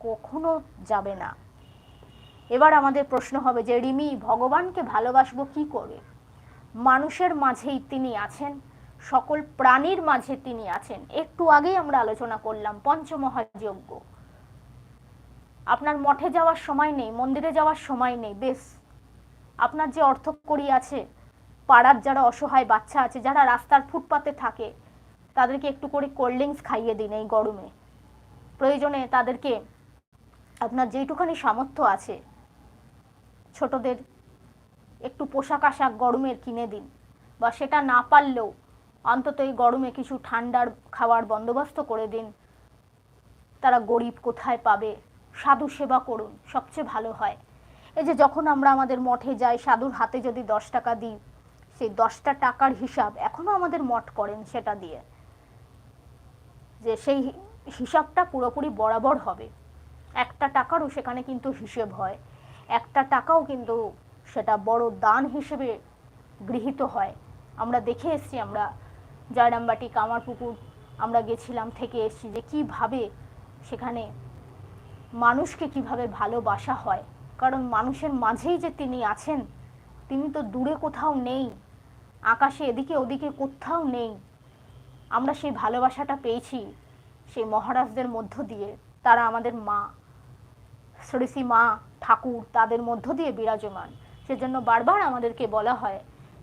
কখনো যাবে না। এবার আমাদের প্রশ্ন হবে যে, রিমি, ভগবানকে ভালোবাসবো কি করে? মানুষের মাঝেই তিনি আছেন, সকল প্রাণীর মাঝে তিনি আছেন। একটু আগেই আমরা আলোচনা করলাম, পঞ্চমহাযজ্ঞ। আপনার মঠে যাওয়ার সময় নেই, মন্দিরে যাওয়ার সময় নেই, বেশ। আপনার যে অর্থ করি আছে, পাড়ার যারা অসহায় বাচ্চা আছে, যারা রাস্তার ফুটপাতে থাকে, তাদেরকে একটু করে কোল্ড ড্রিঙ্কস খাইয়ে দিন এই গরমে। প্রয়োজনে তাদেরকে আপনার যেইটুখানি সামর্থ্য আছে, ছোটদের একটু পোশাক আশাক গরমের কিনে দিন। বা সেটা না পারলেও অন্তত এই গরমে কিছু ঠান্ডার খাওয়ার বন্দোবস্ত করে দিন। তারা গরিব কোথায় পাবে? সাধু সেবা করুন, সবচেয়ে ভালো হয়। এই যে যখন আমরা আমাদের মঠে যাই, সাধুর হাতে যদি দশ টাকা দিই, সেই দশটা টাকার হিসাব এখনও আমাদের মঠ করেন সেটা দিয়ে। যে সেই হিসাবটা পুরোপুরি বরাবর হবে। একটা টাকারও সেখানে কিন্তু হিসেব হয়। একটা টাকাও কিন্তু সেটা বড় দান হিসেবে গৃহীত হয়। আমরা দেখে এসেছি আমরা, জয়রামবাটি কামারপুকুর, আমরা গেছিলাম থেকে এসেছি যে কীভাবে সেখানে মানুষকে কীভাবে ভালোবাসা হয়। কারণ মানুষের মাঝেই যে তিনি আছেন, তিনি তো দূরে কোথাও নেই, আকাশে এদিকে ওদিকে কোথাও নেই। আমরা সেই ভালোবাসাটা পেয়েছি সেই মহারাজদের মধ্য দিয়ে, তারা আমাদের মা। শ্রী মা, ঠাকুর তাদের মধ্য দিয়ে বিরাজমান। সেজন্য বারবার আমাদেরকে বলা হয়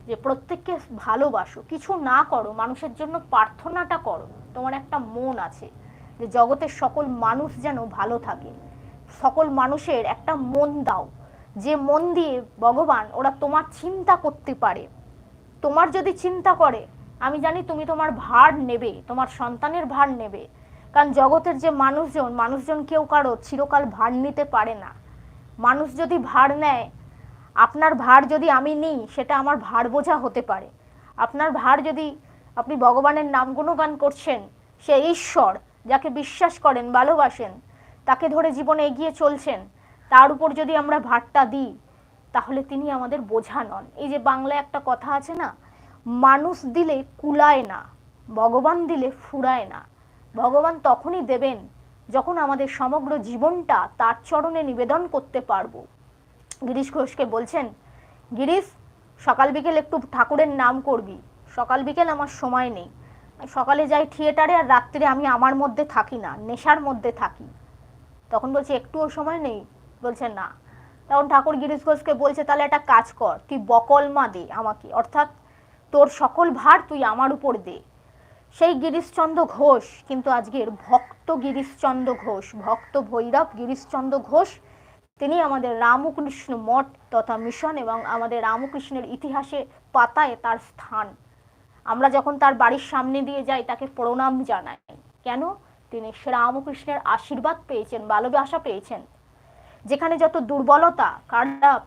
যে, প্রত্যেককে ভালোবাসো, কিছু না করো, মানুষের জন্য প্রার্থনাটা করো। তোমার একটা মন আছে যে, জগতের সকল মানুষ যেন ভালো থাকে। সকল মানুষের একটা মন দাও। যে মন দিয়ে ভগবান, ওরা তোমার চিন্তা করতে পারে। তোমার যদি চিন্তা করে, আমি জানি তুমি তোমার ভার নেবে, তোমার সন্তানের ভার নেবে। কারণ জগতের যে মানুষজন মানুষজন কেউ কারও চিরকাল ভার নিতে পারে না। মানুষ যদি ভার নেয়, আপনার ভার যদি আমি নিই, সেটা আমার ভার বোঝা হতে পারে। আপনার ভার যদি আপনি ভগবানের নাম গুণগান করছেন, সে ঈশ্বর যাকে বিশ্বাস করেন, ভালোবাসেন, তাকে ধরে জীবনে এগিয়ে চলছেন, তার উপর যদি আমরা ভারটা দিই, তাহলে তিনি আমাদের বোঝা নন। এই যে বাংলায় একটা কথা আছে না, মানুষ দিলে কুলায় না, ভগবান দিলে ফুরায় না। ভগবান তখনই দেবেন যখন আমাদের সমগ্র জীবনটা তার চরণে নিবেদন করতে পারব। গিরিশ ঘোষকে বলছেন, গিরিশ, সকাল বিকেল একটু ঠাকুরের নাম করবি। সকাল বিকেল আমার সময় নেই। সকালে যাই থিয়েটারে আর রাত্রে আমি আমার মধ্যে থাকি না, নেশার মধ্যে থাকি। তখন বলছে, একটুও সময় নেই? বলছে না। তখন ঠাকুর গিরিশ ঘোষকে বলছে, তাহলে একটা কাজ কর, তুই বকলমা দে আমাকে। অর্থাৎ তোর সকল ভার তুই আমার উপর দে। সেই গিরিশচন্দ্র ঘোষ, কিন্তু আজকের ভক্ত গিরিশচন্দ্র ঘোষ, ভক্ত ভৈরব গিরিশচন্দ্র ঘোষ, তিনি আমাদের রামকৃষ্ণ মঠ তথা মিশন এবং আমাদের রামকৃষ্ণের ইতিহাসে পাতায় তার স্থান। আমরা যখন তার বাড়ির সামনে দিয়ে যাই, তাকে প্রণাম জানাই। কেন? তিনি রামকৃষ্ণের আশীর্বাদ পেয়েছেন, ভালোবাসা পেয়েছেন। যেখানে যত দুর্বলতা খারাপ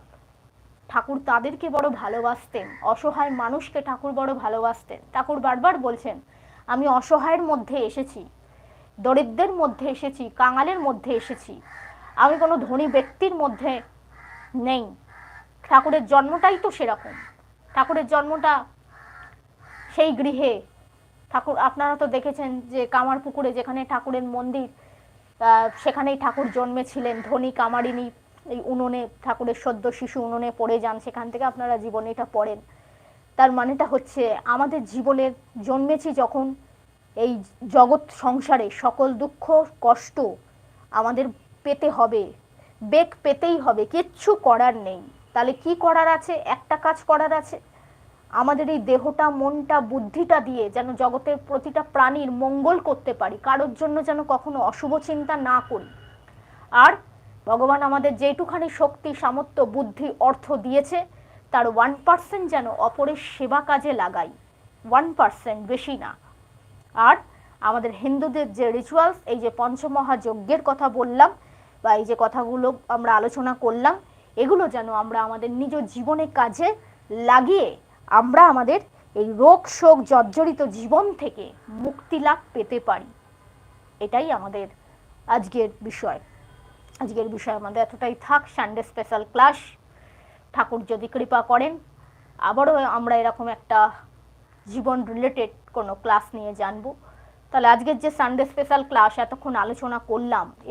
ঠাকুর তাদেরকে বড় ভালোবাসতেন, অসহায় মানুষকে ঠাকুর বড় ভালোবাসতেন। ঠাকুর বারবার বলছেন আমি অসহায়ের মধ্যে এসেছি, দরিদ্রের মধ্যে এসেছি, কাঙালের মধ্যে এসেছি। আমি কোনো ধনী ব্যক্তির মধ্যে নেই। ঠাকুরের জন্মটাই তো সেরকম। ঠাকুরের জন্মটা সেই গৃহে। ঠাকুর, আপনারা তো দেখেছেন যে কামারপুকুরে যেখানে ঠাকুরের মন্দির সেখানেই ঠাকুর জন্মেছিলেন। ধনী কামারিনী এই উনুনে, ঠাকুরের সদ্য শিশু উনুনে পড়ে যান, সেখান থেকে আপনারা জীবনীটা পড়েন। তার মানেটা হচ্ছে আমাদের জীবনের জন্মেছি যখন এই জগৎ সংসারে সকল দুঃখ, কষ্ট আমাদের পেতে হবে, বেগ পেতেই হবে, কিচ্ছু করার নেই। তাহলে কি করার আছে? একটা কাজ করার আছে? আমাদের এই দেহটা, মনটা, বুদ্ধিটা দিয়ে যেন জগতের প্রতিটা প্রাণীর মঙ্গল করতে পারি, কারোর জন্য যেন কখনো অশুভ চিন্তা না করি। আর ভগবান আমাদের যেটুখানি শক্তি, সামর্থ্য, বুদ্ধি, অর্থ দিয়েছে তার ওয়ান পার্সেন্ট যেন অপরের সেবা কাজে লাগাই। ওয়ান পার্সেন্ট বেশি না। আর আমাদের হিন্দুদের যে রিচুয়ালস এই যে পঞ্চমহাযজ্ঞের কথা বললাম বা এই যে কথাগুলো আমরা আলোচনা করলাম, এগুলো যেন আমরা আমাদের নিজ জীবনে কাজে লাগিয়ে আমরা আমাদের এই রোগ শোক জর্জরিত জীবন থেকে মুক্তি লাভ পেতে পারি। এটাই আমাদের আজকের বিষয়। আজকের বিষয় আমাদের এতটাই থাক। সানডে স্পেশাল ক্লাস ঠাকুর যদি কৃপা করেন। আবারও আমরা এরকম একটা জীবন রিলেটেড কোনো ক্লাস নিয়ে জানব। তাহলে আজকের যে সানডে স্পেশাল ক্লাস এতক্ষণ আলোচনা করলাম